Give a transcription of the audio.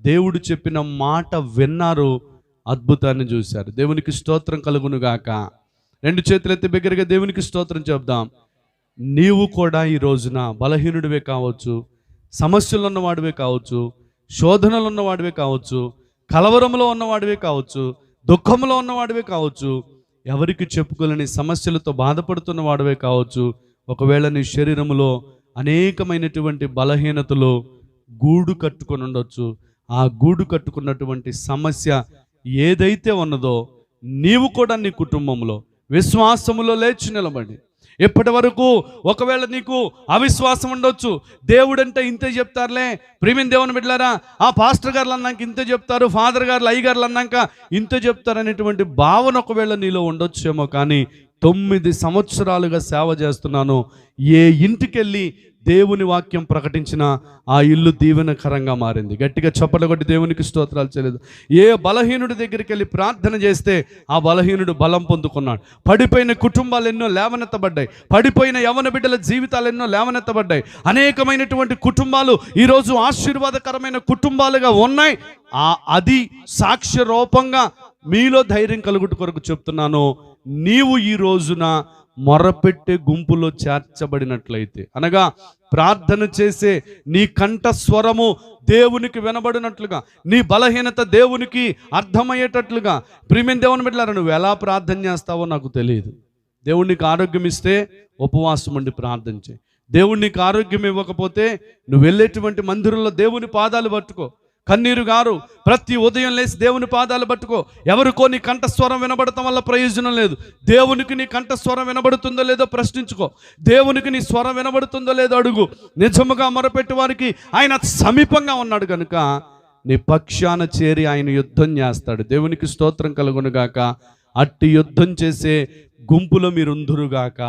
దేవుడు చెప్పిన మాట విన్నారు అద్భుతాన్ని చూశారు. దేవునికి స్తోత్రం కలుగును గాక. రెండు చేతులు ఎత్తి బిగ్గరగా దేవునికి స్తోత్రం చెప్దాం నీవు కూడా ఈ రోజున బలహీనుడివే కావచ్చు సమస్యలు ఉన్నవాడివే కావచ్చు శోధనలు ఉన్నవాడివే కావచ్చు కలవరంలో ఉన్నవాడివే కావచ్చు దుఃఖంలో ఉన్నవాడివే కావచ్చు ఎవరికి చెప్పుకోలేని సమస్యలతో బాధపడుతున్న వాడివే కావచ్చు ఒకవేళ నీ శరీరంలో అనేకమైనటువంటి బలహీనతలు గూడు కట్టుకొని ఉండొచ్చు ఆ గూడు కట్టుకున్నటువంటి సమస్య ఏదైతే ఉన్నదో నీవు కూడా నీ కుటుంబంలో విశ్వాసములో లేచి నిలబడి. ఇప్పటి వరకు ఒకవేళ నీకు అవిశ్వాసం ఉండొచ్చు దేవుడంటే ఇంతే చెప్తారులే. ప్రేమిన్ దేవుని బిడ్డారా ఆ పాస్టర్ గారులు అన్నాక ఇంతే చెప్తారు ఫాదర్ గారు అయ్యగారులు అన్నాక ఇంతే చెప్తారు అనేటువంటి భావన ఒకవేళ నీలో ఉండొచ్చేమో కానీ తొమ్మిది సంవత్సరాలుగా సేవ చేస్తున్నాను ఏ ఇంటికెళ్ళి దేవుని వాక్యం ప్రకటించిన ఆ ఇల్లు దీవెనకరంగా మారింది. గట్టిగా చప్పట్లు కొట్టి దేవునికి స్తోత్రాలు చేయలేదు. ఏ బలహీనుడి దగ్గరికి వెళ్ళి ప్రార్థన చేస్తే ఆ బలహీనుడు బలం పొందుకున్నాడు. పడిపోయిన కుటుంబాలు ఎన్నో లేవనెత్తబడ్డాయి. పడిపోయిన యవన బిడ్డల జీవితాలు ఎన్నో లేవనెత్తబడ్డాయి. అనేకమైనటువంటి కుటుంబాలు ఈరోజు ఆశీర్వాదకరమైన కుటుంబాలుగా ఉన్నాయి. ఆ అది సాక్ష్య రూపంగా మీలో ధైర్యం కలుగుట కొరకు చెప్తున్నాను. నీవు ఈ రోజున మొరపెట్టే గుంపులో చేర్చబడినట్లయితే. అనగా ప్రార్థన చేసే నీ కంఠ స్వరము దేవునికి వినబడినట్లుగా నీ బలహీనత దేవునికి అర్థమయ్యేటట్లుగా. ప్రిమిన్ దేవుని బిడ్డలారా నువ్వు ఎలా ప్రార్థన చేస్తావో నాకు తెలియదు. దేవునికి ఆరోగ్యం ఇస్తే ఉపవాసం ఉండి ప్రార్థన చేయి. దేవుడు నీకు ఆరోగ్యం ఇవ్వకపోతే నువ్వు వెళ్ళేటువంటి మందిరంలో దేవుని పాదాలు పట్టుకో. కన్నీరు గారు ప్రతి ఉదయం లేచి దేవుని పాదాలు పట్టుకో. ఎవరికో నీ కంఠస్వరం వినబడటం వల్ల ప్రయోజనం లేదు. దేవునికి నీ కంఠస్వరం వినబడుతుందో లేదో ప్రశ్నించుకో. దేవునికి నీ స్వరం వినబడుతుందో లేదో అడుగు. నిజముగా మొరపెట్టి వారికి ఆయన సమీపంగా ఉన్నాడు కనుక నీ పక్షాన చేరి ఆయన యుద్ధం చేస్తాడు. దేవునికి స్తోత్రం కలుగునుగాక. అట్టి యుద్ధం చేసే గుంపులో మీరుందురుగాక.